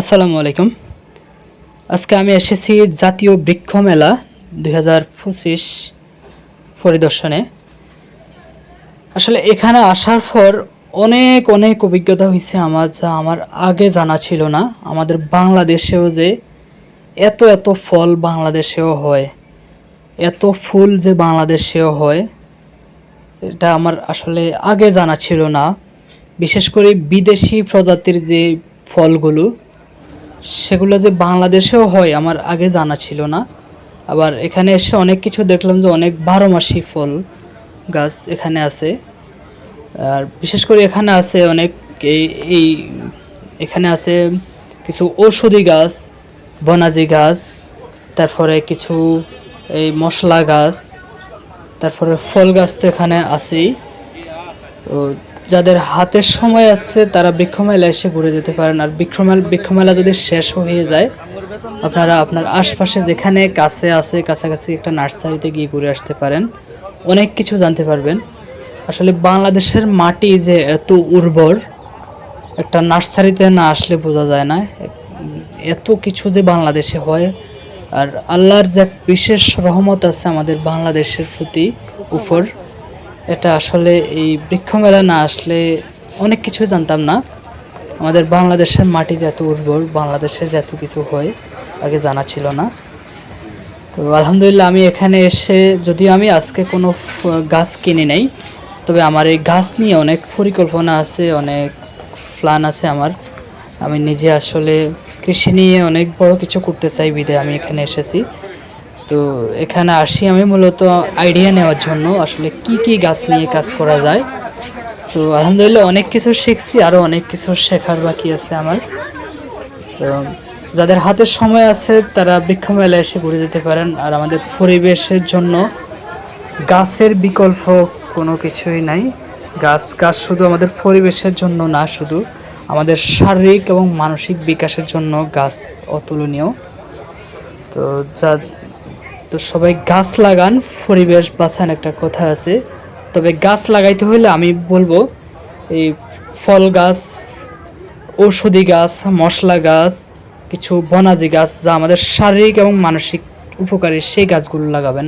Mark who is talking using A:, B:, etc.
A: আসসালামু আলাইকুম। আজকে আমি এসেছি জাতীয় বৃক্ষ মেলা দুই হাজার পঁচিশ পরিদর্শনে। আসলে এখানে আসার পর অনেক অনেক অভিজ্ঞতা হয়েছে আমার যা আমার আগে জানা ছিল না। আমাদের বাংলাদেশেও যে এত এত ফল বাংলাদেশেও হয়, এত ফুল যে বাংলাদেশেও হয়, এটা আমার আসলে আগে জানা ছিল না। বিশেষ করে বিদেশি প্রজাতির যে ফলগুলো সেগুলো যে বাংলাদেশেও হয়, আমার আগে জানা ছিল না। আবার এখানে এসে অনেক কিছু দেখলাম যে অনেক বারো মাসি ফল গাছ এখানে আছে। আর বিশেষ করে এখানে আছে অনেক এই এই এখানে আছে কিছু ঔষধি গাছ, বনাজি গাছ, তারপরে কিছু এই মশলা গাছ, তারপরে ফল গাছ তো এখানে আছেই। তো যাদের হাতের সময় আছে, তারা বৃক্ষমেলা এসে ঘুরে যেতে পারেন। আর বৃক্ষমেলা বৃক্ষমেলা যদি শেষ হয়ে যায়, আপনারা আপনার আশপাশে যেখানে কাছে আছে, কাছাকাছি একটা নার্সারিতে গিয়ে ঘুরে আসতে পারেন। অনেক কিছু জানতে পারবেন। আসলে বাংলাদেশের মাটি যে এত উর্বর, একটা নার্সারিতে না আসলে বোঝা যায় না। এত কিছু যে বাংলাদেশে হয়, আর আল্লাহর যে বিশেষ রহমত আছে আমাদের বাংলাদেশের প্রতি উপর এটা আসলে এই বৃক্ষ মেলা না আসলে অনেক কিছু জানতাম না। আমাদের বাংলাদেশের মাটি যে এত উর্বর, বাংলাদেশে যে এত কিছু হয়, আগে জানা ছিল না। তো আলহামদুলিল্লাহ আমি এখানে এসে, যদিও আমি আজকে কোনো গাছ কিনে নেই, তবে আমার এই গাছ নিয়ে অনেক পরিকল্পনা আছে, অনেক প্ল্যান আছে আমার। আমি নিজে আসলে কৃষি নিয়ে অনেক বড় কিছু করতে চাই বিদে আমি এখানে এসেছি। তো এখানে আসি আমি মূলত আইডিয়া নেওয়ার জন্য, আসলে কি কি গাছ নিয়ে কাজ করা যায়। তো আলহামদুলিল্লাহ অনেক কিছু শিখছি আরও অনেক কিছু শেখার বাকি আছে আমার। তো যাদের হাতে সময় আছে, তারা বৃক্ষ মেলায় এসে ঘুরে যেতে পারেন। আর আমাদের পরিবেশের জন্য গাছের বিকল্প কোনো কিছুই নাই। গাছ গাছ শুধু আমাদের পরিবেশের জন্য না, শুধু আমাদের শারীরিক এবং মানসিক বিকাশের জন্য গাছ অতুলনীয়। তো যা তো সবাই গাছ লাগান, পরিবেশ বাঁচান একটা কথা আছে। তবে গাছ লাগাইতে হলে আমি বলব, এই ফল গাছ, ঔষধি গাছ, মশলা গাছ, কিছু বনাজি গাছ যা আমাদের শারীরিক এবং মানসিক উপকারী সেই গাছগুলো লাগাবেন।